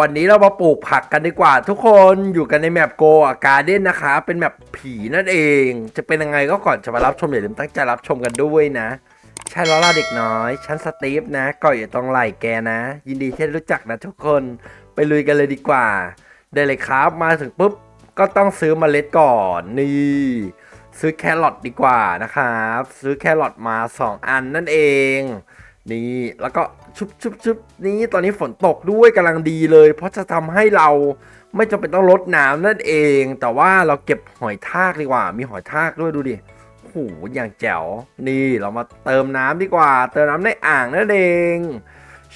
วันนี้เรามาปลูกผักกันดีกว่า ทุกคนอยู่กันในแมปโกะการ์เด้นนะคะ เป็นแมปผีนั่นเอง จะเป็นยังไงก็ก่อนจะมารับชมอย่าลืมตั้งใจรับชมกันด้วยนะ ใช่แล้วล่ะเด็กน้อย ฉันสตีฟนะก่อยอยู่ตรงไหล่แกนะ ยินดีที่ได้รู้จักนะทุกคนไปลุยกันเลยดีกว่า ได้เลยครับมาถึงปุ๊บก็ต้องซื้อเมล็ดก่อนนี่ซื้อแครอทดีกว่านะครับ ซื้อแครอทมา 2 อันนั่นเอง นี่แล้วก็ชุบชุบชุบนี่ตอนนี้ฝนตกด้วยกำลังดีเลย เพราะจะทำให้เราไม่จำเป็นต้องลดน้ำนั่นเอง แต่ว่าเราเก็บหอยทากดีกว่า มีหอยทากด้วยดูดิโอ้โหอย่างแจ๋วนี่เรามาเติมน้ำดีกว่า เติมน้ำในอ่างนั่นเอง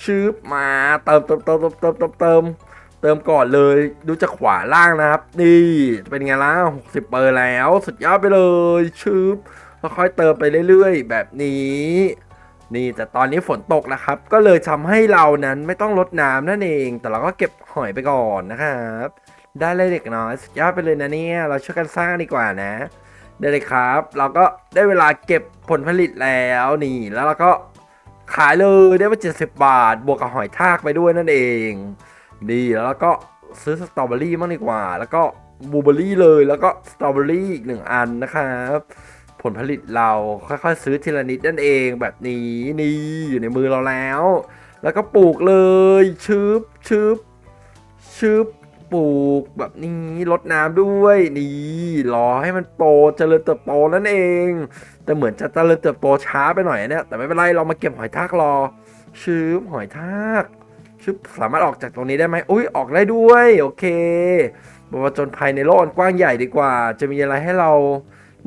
ชืบมาเติมเติมเติมเติมเติมเติมเติมเติมก่อนเลยดูจากขวาล่างนะครับ นี่เป็นไงล่ะ60เปอร์แล้ว สุดยอดไปเลยชืบค่อยๆเติมไปเรื่อยๆ แบบนี้ นี่แต่ตอนนี้ฝนตกนะครับ ก็เลยทำให้เรานั้นไม่ต้องลดน้ำนั่นเอง แต่เราก็เก็บหอยไปก่อนนะครับ ได้เลยเด็กน้อยสุดยอดไปเลยนะเนี่ย เราช่วยกันสร้างดีกว่านะ ได้เลยครับ เราก็ได้เวลาเก็บผลผลิตแล้วนี่ แล้วเราก็ขายเลยได้มา70 บาท บวกกับหอยทากไปด้วยนั่นเองดีแล้วเราก็ซื้อสตรอเบอรี่มากดีกว่า แล้วก็บลูเบอรี่เลยแล้วก็สตรอเบอรี่อีกหนึ่งอันนะครับ ผลผลิตเราค่อยๆซื้อทีละนิดนั่นเองแบบนี้นี่อยู่ในมือเราแล้ว แล้วก็ปลูกเลยชึบชึบชึบปลูกแบบนี้รดน้ำด้วยนี่รอให้มันโตเจริญเติบโตนั่นเอง แต่เหมือนจะเจริญเติบโตช้าไปหน่อยเนี่ยแต่ไม่เป็นไรเรามาเก็บหอยทากรอชึบหอยทากชึบสามารถออกจากตรงนี้ได้ไหมอุ้ยออกได้ด้วย โอเคบวจนภัยในโลกอันกว้างใหญ่ดีกว่า จะมีอะไรให้เรา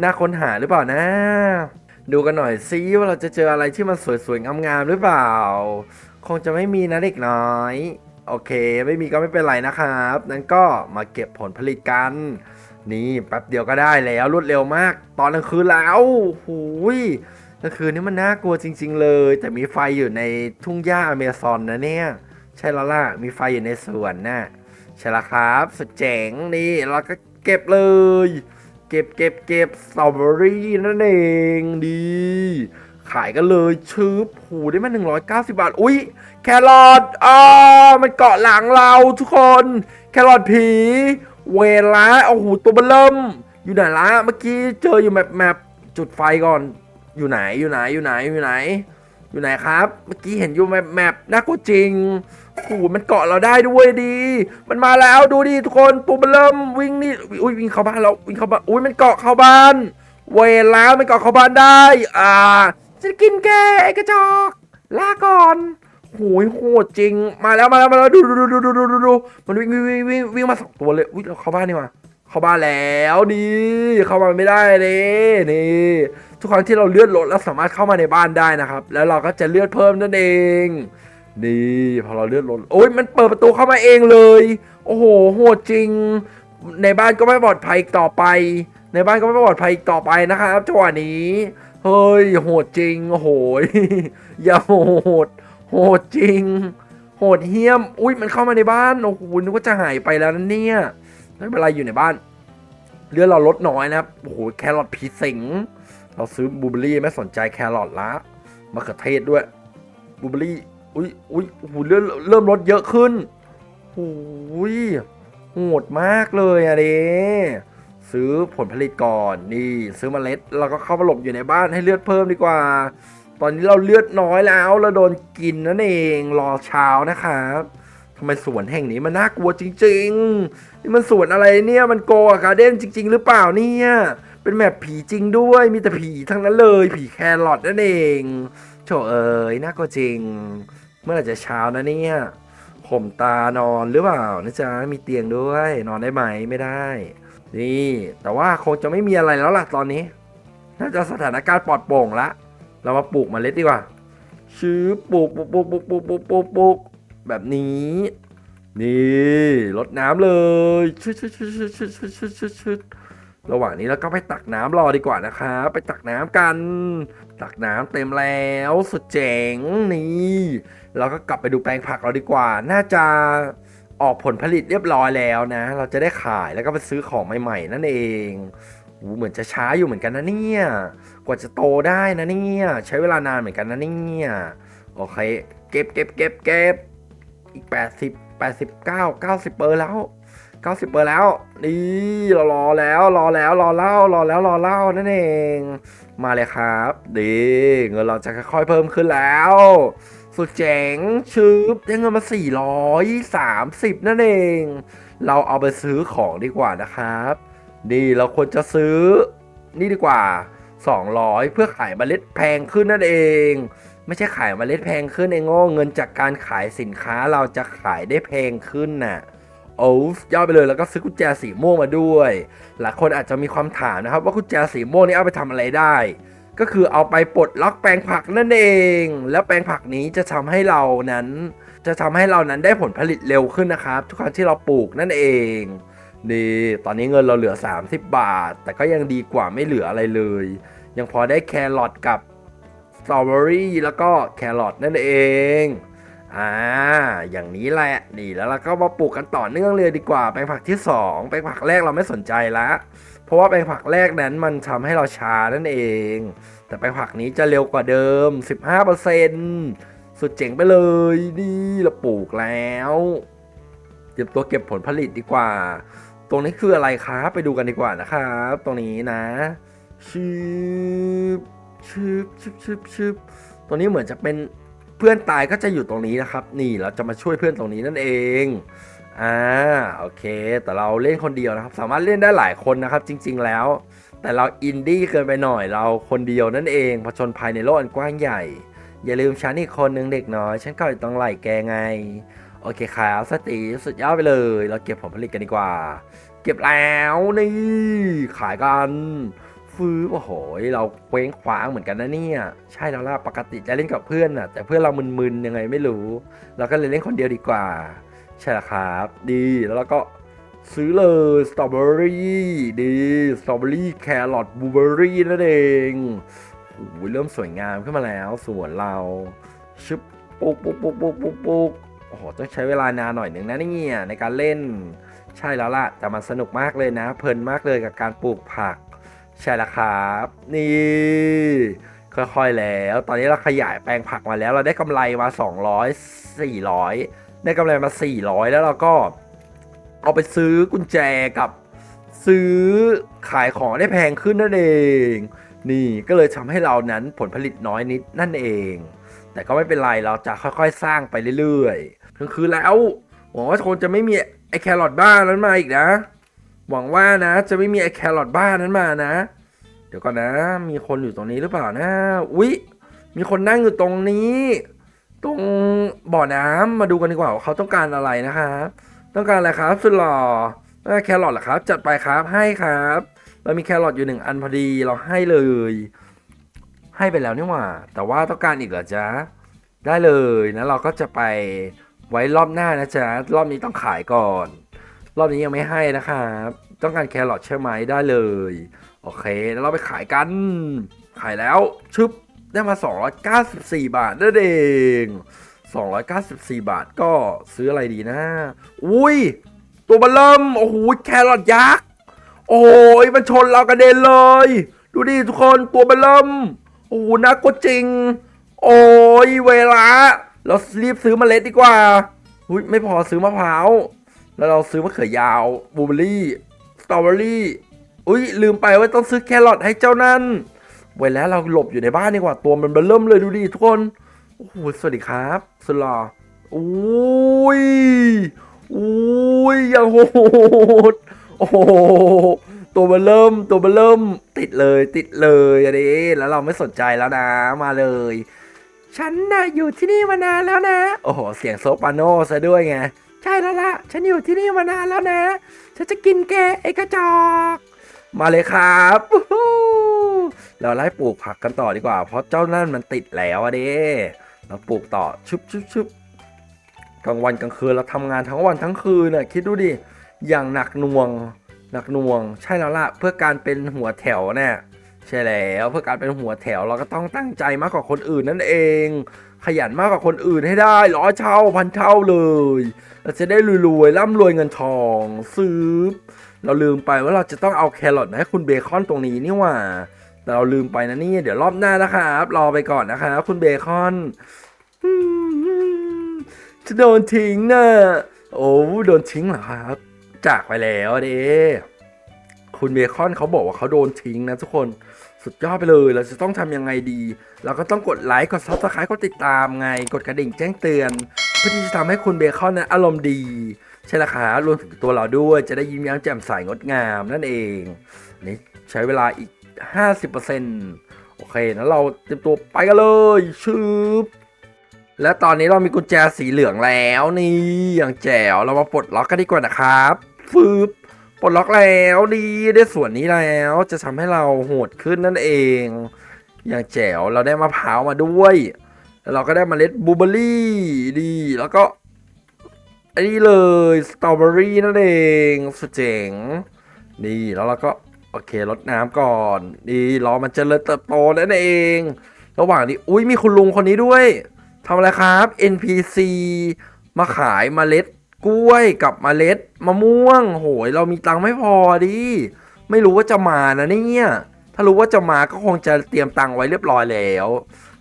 น่าค้นหาหรือเปล่านะ ดูกันหน่อยซิว่าเราจะเจออะไรที่มันสวยๆงามๆหรือเปล่า คงจะไม่มีนะเด็กน้อย โอเค ไม่มีก็ไม่เป็นไรนะครับนั้นก็มาเก็บผลผลิตกัน นี่แป๊บเดียวก็ได้แล้วรวดเร็วมาก ตอนกลางคืนแล้วหูยกลางคืนนี่มันน่ากลัวจริง ๆ เลย แต่มีไฟอยู่ในทุ่งหญ้าอเมซอนนะเนี่ย ใช่แล้วล่ะมีไฟอยู่ในสวนน่ะใช่ล้วครับ สุดเจ๋งนี่เราก็เก็บเลย เก็บเก็บเก็บสตรอเบอรี่นั่นเองดี ขายกันเลยชืบหูได้มา190 บาท อุ๊ยแครอทอ่ามันเกาะหลังเราทุกคน แครอทผี เวลาโอ้โหตัวเบลมอยู่ไหนละเมื่อกี้เจออยู่แมปแมปจุดไฟก่อน อยู่ไหนอยู่ไหนอยู่ไหนอยู่ไหน อยู่ไหนครับ เมื่อกี้เห็นอยู่แมปแมปน่ากลัวจริง โอ้โหมันเกาะเราได้ด้วยดี มันมาแล้วดูดิทุกคนตัวมันเริ่มวิ่งนี่อุ้ยวิ่งเข้าบ้านเราวิ่งเข้าบ้านอุ้ยมันเกาะเข้าบ้าน เวลามันเกาะเข้าบ้านได้ อ่าจะกินแกไอ้กระจอกลาก่อนโหยโหดจริงมาแล้วมาแล้วมาแล้วดูดูดูดูดูดูดูมันวิ่งวิ่งวิ่งวิ่งวิ่งมาสองตัวเลยอุ้ยเราเข้าบ้านนี่มาเข้าบ้านแล้วดีเข้ามาไม่ได้เลยนี่ทุกครั้งที่เราเลื่อนรถแล้วสามารถเข้ามาในบ้านได้นะครับ แล้วเราก็จะเลื่อนเพิ่มนั่นเอง นี่พอเราเลือนรถโอ้ยมันเปิดประตูเข้ามาเองเลย โอ้โหโหดจริง ในบ้านก็ไม่ปลอดภัยต่อไป ในบ้านก็ไม่ปลอดภัยต่อไปนะครับจังหวะนี้เฮ้ยโหดจริงโอ้โหอย่าโหด โหดจริง โหดเหี้ยม อุ้ยมันเข้ามาในบ้านโอ้โหนึกว่าจะหายไปแล้วนะเนี่ยไม่เป็นไรอยู่ในบ้านเลือดเราลดน้อยนะครับโอ้โหแครอทผีสิงเราซื้อบลูเบอรี่ไม่สนใจแครอทละมะเขือเทศด้วยบลูเบอรี่ อุ้ยอุ้ยโอ้โหเริ่มเริ่มลดเยอะขึ้นโอ้ยโหดมากเลยอะเดซื้อผลผลิตก่อนนี่ซื้อเมล็ดแล้วก็เข้ามาหลบอยู่ในบ้านให้เลือดเพิ่มดีกว่า ตอนนี้เราเลือดน้อยแล้วเราโดนกินนั่นเองรอเช้านะครับทำไมสวนแห่งนี้มันน่ากลัวจริง ๆ นี่มันสวนอะไรเนี่ยมันโกอะการ์เด้นจริง ๆ หรือเปล่าเนี่ยเป็นแบบผีจริงด้วยมีแต่ผีทั้งนั้นเลย ผีแครอทนั่นเองโถเอ๋ยน่ากลัวจริง เมื่อไหร่จะเช้านะเนี่ยข่มตานอนหรือเปล่านะจ๊ะมีเตียงด้วย นอนได้ไหมไม่ได้ นี่ แต่ว่าคงจะไม่มีอะไรแล้วล่ะตอนนี้น่าจะสถานการณ์ปลอดโปร่งละ เรามาปลูกเมล็ดดีกว่าชื้อปลูกปลูกปลูกปลูกปลูกปลูกปลูกปลูกแบบนี้ นี่รดน้ำเลยชึดชึดชึดชึดชึดชึดชึดชึดชึด ระหว่างนี้เราก็ไปตักน้ำรอดีกว่านะคะไปตักน้ำกัน ตักน้ำเต็มแล้วสุดเจ๋งนี่เราก็กลับไปดูแปลงผักเราดีกว่า น่าจะออกผลผลิตเรียบร้อยแล้วนะ เราจะได้ขายแล้วก็ไปซื้อของใหม่ ๆ นั่นเองเหมือนจะช้าอยู่เหมือนกันนะเนี่ย กว่าจะโตได้นะเนี่ย ใช้เวลานานเหมือนกันนะเนี่ย โอเค เก็บเก็บเก็บเก็บอีก 80 89 90เปอร์แล้ว 90 เปอร์แล้วนี่รอรอแล้วรอแล้วรอเล่ารอแล้วรอเล่านั่นเอง มาเลยครับดีเงินเราจะค่อยๆเพิ่มขึ้นแล้ว สุดเจ๋งชืบได้เงินมา 430 นั่นเอง เราเอาไปซื้อของดีกว่านะครับดีเราควรจะซื้อนี่ดีกว่า 200 เพื่อขายเมล็ดแพงขึ้นนั่นเอง ไม่ใช่ขายเมล็ดแพงขึ้นเองโง่เงินจากการขายสินค้าเราจะขายได้แพงขึ้นน่ะ โอ้ยอดไปเลยแล้วก็ซื้อกุญแจสีม่วงมาด้วย หลายคนอาจจะมีความถามนะครับ ว่ากุญแจสีม่วงนี้เอาไปทำอะไรได้ ก็คือเอาไปปลดล็อกแปลงผักนั่นเอง แล้วแปลงผักนี้จะทำให้เรานั้น จะทำให้เรานั้นได้ผลผลิตเร็วขึ้นนะครับ ทุกครั้งที่เราปลูกนั่นเองดีตอนนี้เงินเราเหลือ 30 บาท แต่ก็ยังดีกว่าไม่เหลืออะไรเลย ยังพอได้แครอทกับสตรอเบอรี่แล้วก็แครอทนั่นเอง อ่า อย่างนี้แหละนี่แล้วเราก็มาปลูกกันต่อเนื่องเลยดีกว่าแปลงผักที่ 2 แปลงผักแรกเราไม่สนใจละ เพราะว่าแปลงผักแรกนั้นมันทำให้เราช้านั่นเอง แต่แปลงผักนี้จะเร็วกว่าเดิม 15%สุดเจ๋งไปเลยนี่เราปลูกแล้วเตรียมตัวเก็บผลผลิตดีกว่า ตรงนี้คืออะไรครับไปดูกันดีกว่านะครับ ตรงนี้นะชืบชืบชืบชืบชืบตรงนี้เหมือนจะเป็น เพื่อนตายก็จะอยู่ตรงนี้นะครับ นี่เราจะมาช่วยเพื่อนตรงนี้นั่นเองอ่าโอเค แต่เราเล่นคนเดียวนะครับ สามารถเล่นได้หลายคนนะครับ จริง ๆแล้ว แต่เราอินดี้เกินไปหน่อยเราคนเดียวนั่นเองผจญภัยในโลกอันกว้างใหญ่ อย่าลืมฉันอีกคนหนึ่งเด็กน้อย ฉันก็อยู่ตรงไหล่แกไง โอเคครับสติสุดยอดไปเลย เราเก็บผลผลิตกันดีกว่า เก็บแล้วนี่ขายกัน ฟื้นโอ้โหเราเคว้งคว้างเหมือนกันนะเนี่ย ใช่แล้วล่ะปกติจะเล่นกับเพื่อนน่ะ แต่เพื่อนเรามึนๆยังไงไม่รู้ เราก็เลยเล่นคนเดียวดีกว่า ใช่ล้วครับ ดีแล้วเราก็ซื้อเลยสตรอเบอรี่ดีสตรอเบอรี่แครอทบลูเบอรี่นั่นเองโอ้โหเริ่มสวยงามขึ้นมาแล้วสวนเราชึบปุ๊กปุ๊กปุ๊กปุ๊กปุ๊กปุ๊กโอ้โหต้องใช้เวลานานหน่อยหนึ่งนะเนี่ยในการเล่น ใช่แล้วล่ะแต่มันสนุกมากเลยนะ เพลินมากเลยกับการปลูกผัก ใช่แล้วครับ นี่ค่อยๆแล้ว ตอนนี้เราขยายแปลงผักมาแล้ว เราได้กำไรมา 200 400 ได้กำไรมา 400 แล้วเราก็เอาไปซื้อกุญแจกับซื้อขายของได้แพงขึ้นนั่นเอง นี่ก็เลยทำให้เรานั้นผลผลิตน้อยนิดนั่นเอง แต่ก็ไม่เป็นไรเราจะค่อยๆ สร้างไปเรื่อยๆคือแล้วหวังว่าคนจะไม่มีไอ้แครอทบ้านั้นมาอีกนะ หวังว่านะ จะไม่มีไอ้แครอทบ้านั้นมานะ เดี๋ยวก่อนนะ มีคนอยู่ตรงนี้หรือเปล่านะ อุ๊ย มีคนนั่งอยู่ตรงนี้ ตรงบ่อน้ำมาดูกันดีกว่าว่าเขาต้องการอะไรนะครับ ต้องการอะไรครับสุดหล่อต้อแครอทเหรอครับ จัดไปครับให้ครับ เรามีแครอทอยู่หนึ่งอันพอดีเราให้เลย ให้ไปแล้วนี่หว่า แต่ว่าต้องการอีกเหรอจ๊ะได้เลยนะเราก็จะไปไว้รอบหน้านะจ๊ะรอบนี้ต้องขายก่อน รอบนี้ยังไม่ให้นะครับ ต้องการแครอทใช่ไหมได้เลย โอเค แล้วเราไปขายกัน ขายแล้วชึบได้มา 294 บาทนั่นเอง 294 บาทก็ซื้ออะไรดีนะ อุ้ย ตัวบัลเริ่มโอ้โห แครอทยักษ์ โอ้ยมันชนเรากระเด็นเลย ดูดิทุกคน ตัวบัลเริ่มโอ้โหน่ากลัวจริง โอ้ยเวลา เรารีบซื้อมเมล็ดดีกว่า อุ้ยไม่พอซื้อมะพร้าว แล้วเราซื้อมะเขือยาวบลูเบอร์รี่สตรอเบอรี่อุ้ยลืมไปว่าต้องซื้อแครอทให้เจ้านั่นไว้แล้วเราหลบอยู่ในบ้านดีกว่าตัวมันเบลเริ่มเลยดูดิทุกคนโอ้โหสวัสดีครับสุดหล่ออุ้ยอุ้ยยังโหดโอ้โหตัวมันเริ่มตัวมันเริ่มติดเลยติดเลยอันนี้แล้วเราไม่สนใจแล้วนะมาเลย ฉันน่ะอยู่ที่นี่มานานแล้วนะ โอ้โห เสียงโซปราโนซะด้วยไง ใช่แล้วล่ะฉันอยู่ที่นี่มานานแล้วนะ ฉันจะกินแกไอกระจอก มาเลยครับเราไล่ปลูกผักกันต่อดีกว่า เพราะเจ้านั่นมันติดแล้วอะเด้เราปลูกต่อชุบชุบชุบกลางวันกลางคืนเราทำงานทั้งวันทั้งคืนน่ะคิดดูดิ อย่างหนักหน่วง หนักหน่วง ใช่แล้วล่ะเพื่อการเป็นหัวแถวเนี่ยใช่แล้วเพื่อการเป็นหัวแถวเราก็ต้องตั้งใจมากกว่าคนอื่นนั่นเอง ขยันมากกว่าคนอื่นให้ได้ร้อยเท่าพันเท่าเลยเราจะได้รวยๆร่ำรวยเงินทองซื้อเราลืมไปว่าเราจะต้องเอาแครอทให้คุณเบคอนตรงนี้นี่ว่า แต่เราลืมไปนะนี่เดี๋ยวรอบหน้านะครับ รอไปก่อนนะครับคุณเบคอนจะโดนทิ้งนะโอ้โดนทิ้งเหรอครับ จากไปแล้วเด้คุณเบคอนเขาบอกว่าเขาโดนทิ้งนะทุกคน สุดยอดไปเลย เราจะต้องทำยังไงดี เราก็ต้องกดไลค์ กดซับสไครต์กดติดตามไง กดกระดิ่งแจ้งเตือน เพื่อที่จะทำให้คุณเบคอนนั้นอารมณ์ดี ใช่ละครับรวมถึงตัวเราด้วย จะได้ยิ้มแย้มแจ่มใสงดงามนั่นเอง นี่ใช้เวลาอีก 50%โอเคนั้นเราเตรียมตัวไปกันเลยชืบและตอนนี้เรามีกุญแจสีเหลืองแล้วนี่อย่างแจ๋วเรามาปลดล็อกกันดีกว่านะครับฟืบ ปลดล็อกแล้วดีได้ส่วนนี้แล้วจะทำให้เราโหดขึ้นนั่นเอง อย่างแจ๋วเราได้มะพร้าวมาด้วยแล้วเราก็ได้มเมล็ดบลูเบอรี่ดีแล้วก็อันนี้เลยสตรอเบอรี่นั่นเองสุดเจ๋งนี่แล้วเราก็โอเคลดน้ำก่อนดีรอมันเจริญเติบโตนั่นเอง ระหว่างนี้อุ้ยมีคุณลุงคนนี้ด้วยทำอะไรครับ NPC มาขายเมล็ด กล้วยกับเมล็ดมะม่วง โหย เรามีตังค์ไม่พอดิ ไม่รู้ว่าจะมานะเนี่ย ถ้ารู้ว่าจะมาก็คงจะเตรียมตังค์ไว้เรียบร้อยแล้ว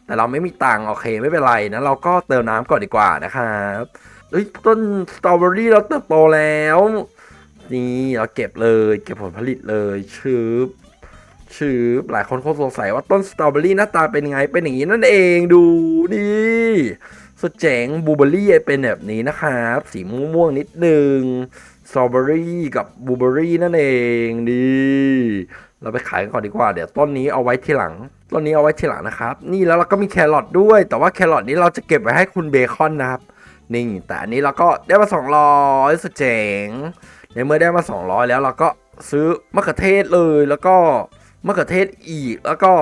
แต่เราไม่มีตังค์โอเคไม่เป็นไรนะ เราก็เติมน้ำก่อนดีกว่านะครับเอ้ยต้นสตรอเบอรี่เราเติบโตแล้ว นี่เราเก็บเลยเก็บผลผลิตเลยชืบชื่อหลายคนคงสงสัยว่าต้นสตรอเบอรี่หน้าตาเป็นไงเป็นอย่างนี้นั่นเองดูนี่ สุดเจ๋งบูเบอรี่เป็นแบบนี้นะครับ สีม่วงๆนิดนึงสตรอเบอรี่กับบูเบอรี่นั่นเองดีเราไปขายกันก่อนดีกว่า เดี๋ยวต้นนี้เอาไว้ทีหลัง ต้นนี้เอาไว้ทีหลังนะครับ นี่แล้วเราก็มีแครอทด้วย แต่ว่าแครอทนี้เราจะเก็บไว้ให้คุณเบคอนนะครับนี่แต่อันนี้เราก็ได้มา 200 สุดเจ๋งในเมื่อได้มา 200 แล้วเราก็ซื้อมะเขือเทศเลยแล้วก็มะเขือเทศอีกแล้วก็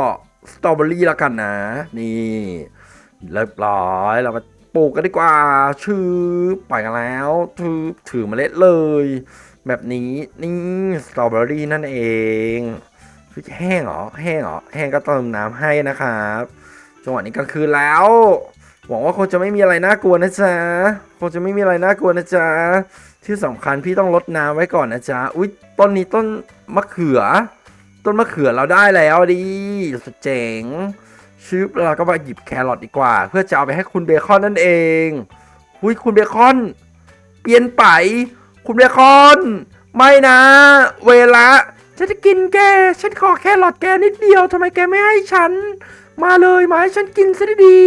สตรอเบอรี่แล้วกันนะ นี่ เรียบร้อยเรามาปลูกกันดีกว่า ชื่อปล่อยกันแล้วถือถือเมล็ดเลย แบบนี้นี่สตรอเบอรี่นั่นเองแห้งเหรอแห้งเหรอแห้งก็เติมน้ำให้นะครับจังหวะนี้กลางคืนแล้ว หวังว่าคงจะไม่มีอะไรน่ากลัวนะจ๊ะคงจะไม่มีอะไรน่ากลัวนะจ๊ะที่สำคัญพี่ต้องลดน้ำไว้ก่อนนะจ๊ะอุ๊ยต้นนี้ต้นมะเขือ ต้นมะเขือเราได้แล้วดิสุดเจ๋ง ชืบเราก็มาหยิบแครอทดีกว่า เพื่อจะเอาไปให้คุณเบคอนนั่นเองหุยคุณเบคอน เปลี่ยนไป คุณเบคอน ไม่นะ เวลาฉันจะกินแก ฉันขอแครอทแกนิดเดียวทำไมแกไม่ให้ฉัน มาเลยมาให้ฉันกินซะดี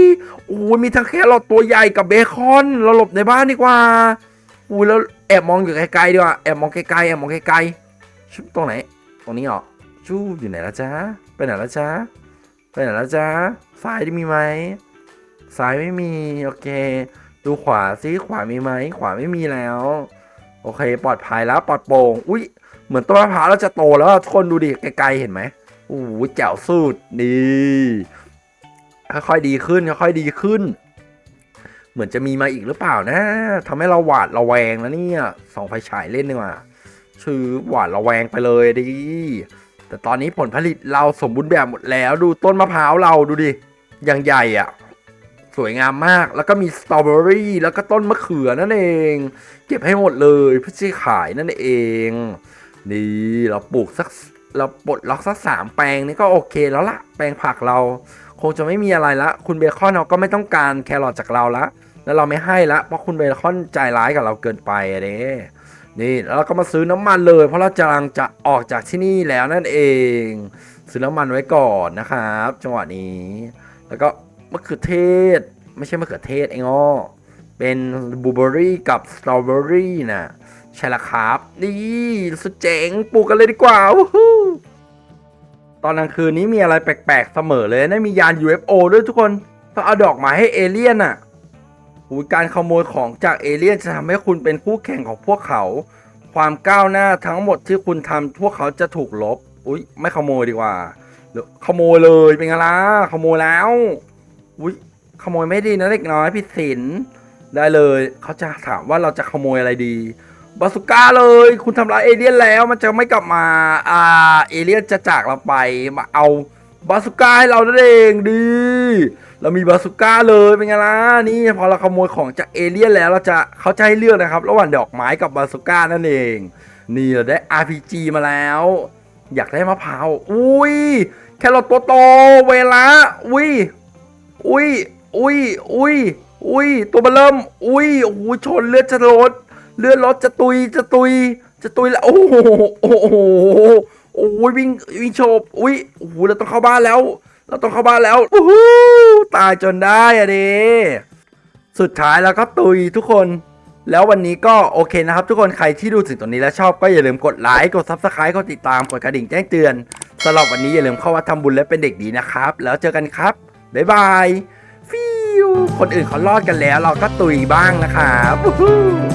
โอ้ยมีทั้งแครอทตัวใหญ่กับเบคอนเราหลบในบ้านดีกว่าอุ้ยแล้วแอบมองอยู่ไกลๆดีกว่าแอบมองไกลๆแอบมองไกลๆชุบตรงไหน ตรงนี้เหรอจู้อยู่ไหนละจ๊ะไปไหนละจ๊ะ ไปไหนและจ๊ะซ้ายมีไหมซ้ายไม่มี โอเค ดูขวาซิขวามีไหมขวาไม่มีแล้ว โอเค ปลอดภัยแล้วปลอดโปร่งอุ้ยเหมือนต้นมะพร้าวเราจะโตแล้วทุกคนดูดิไกลๆเห็นไหมโอ้โหแจ๋วสุดนี่ค่อยๆดีขึ้นค่อยๆดีขึ้น เหมือนจะมีมาอีกหรือเปล่านะทำให้เราหวาดระแวงนะเนี่ยสองไฟฉายเล่นดีกว่าชื่อหวาดระแวงไปเลยดิ แต่ตอนนี้ผลผลิตเราสมบูรณ์แบบหมดแล้วดูต้นมะพร้าวเราดูดิอย่างใหญ่อะสวยงามมากแล้วก็มีสตรอเบอรี่แล้วก็ต้นมะเขือนั่นเอง เก็บให้หมดเลยเพื่อที่ขายนั่นเอง นี่เราปลูกสักเราปลดล็อกสักสามแปลงนี่ก็โอเคแล้วละแปลงผักเรา คงจะไม่มีอะไรละ คุณเบคอนเราก็ไม่ต้องการแครอทจากเราละแล้วเราไม่ให้ละเพราะคุณเบคอนใจร้ายกับเราเกินไปอะเด้ นี่แล้วเราก็มาซื้อน้ำมันเลย เพราะเราจะลังจะออกจากที่นี่แล้วนั่นเอง ซื้อน้ำมันไว้ก่อนนะครับ จังหวะนี้ แล้วก็มะเขือเทศ ไม่ใช่มะเขือเทศไอ้งอเป็นบลูเบอรี่กับสตรอเบอรี่นะใช่ละครับ นี่สุดเจ๋งปลูกกันเลยดีกว่าวู้ฮู้ตอนกลางคืนนี้มีอะไรแปลกๆเสมอเลยนะมียาน UFO ด้วยทุกคนต้องเอาดอกไม้ให้เอเลี่ยนอะ การขโมยของจากเอเลี่ยนจะทำให้คุณเป็นคู่แข่งของพวกเขา ความก้าวหน้าทั้งหมดที่คุณทำพวกเขาจะถูกลบ อุ้ยไม่ขโมยดีกว่าหรือขโมยเลยเป็นไงล่ะขโมยแล้ว อุ้ยขโมยไม่ดีนะเล็กน้อยผิดศีลได้เลยเขาจะถามว่าเราจะขโมยอะไรดีบาสุก้าเลย คุณทำร้ายเอเลี่ยนแล้วมันจะไม่กลับมา อ่า เอเลี่ยนจะจากเราไปมาเอาบาสุก้าให้เรานั่นเองดี เรามีบาสุก้าเลยเป็นไงล่ะนี่พอเราขโมยของจากเอเลี่ยนแล้วเราจะเขาจะให้เลือกนะครับ ระหว่างดอกไม้กับบาสุก้านั่นเอง นี่เราได้ RPG มาแล้ว อยากได้มะพร้าวอุ้ยแครอทโตโตๆเวลาอุ้ยอุ้ยอุ้ยอุ้ยอุ้ยตัวเบลเริ่ม อุ้ยโอ้โหชนเลือดจะลดเลือนรถจะตุยจะตุยจะตุยแล้วโอ้โหโอ้โหโอ้โหวิ่งวิ่งโฉบอุ้ยโอ้โหเราต้องเข้าบ้านแล้ว เราต้องเข้าบ้านแล้วโอ้โหตายจนได้อะเดสุดท้ายแล้วก็ตุยทุกคน แล้ววันนี้ก็โอเคนะครับ ทุกคนใครที่ดูถึงตรงนี้แล้วชอบก็อย่าลืมกดไลค์กดซับสไครต์กดติดตามกดกระดิ่งแจ้งเตือนสำหรับวันนี้อย่าลืมเข้าวัดทำบุญและเป็นเด็กดีนะครับ แล้วเจอกันครับบ๊ายบายฟิวคนอื่นเขารอดกันแล้ว เราก็ตุยบ้างนะครับวู้ฮู้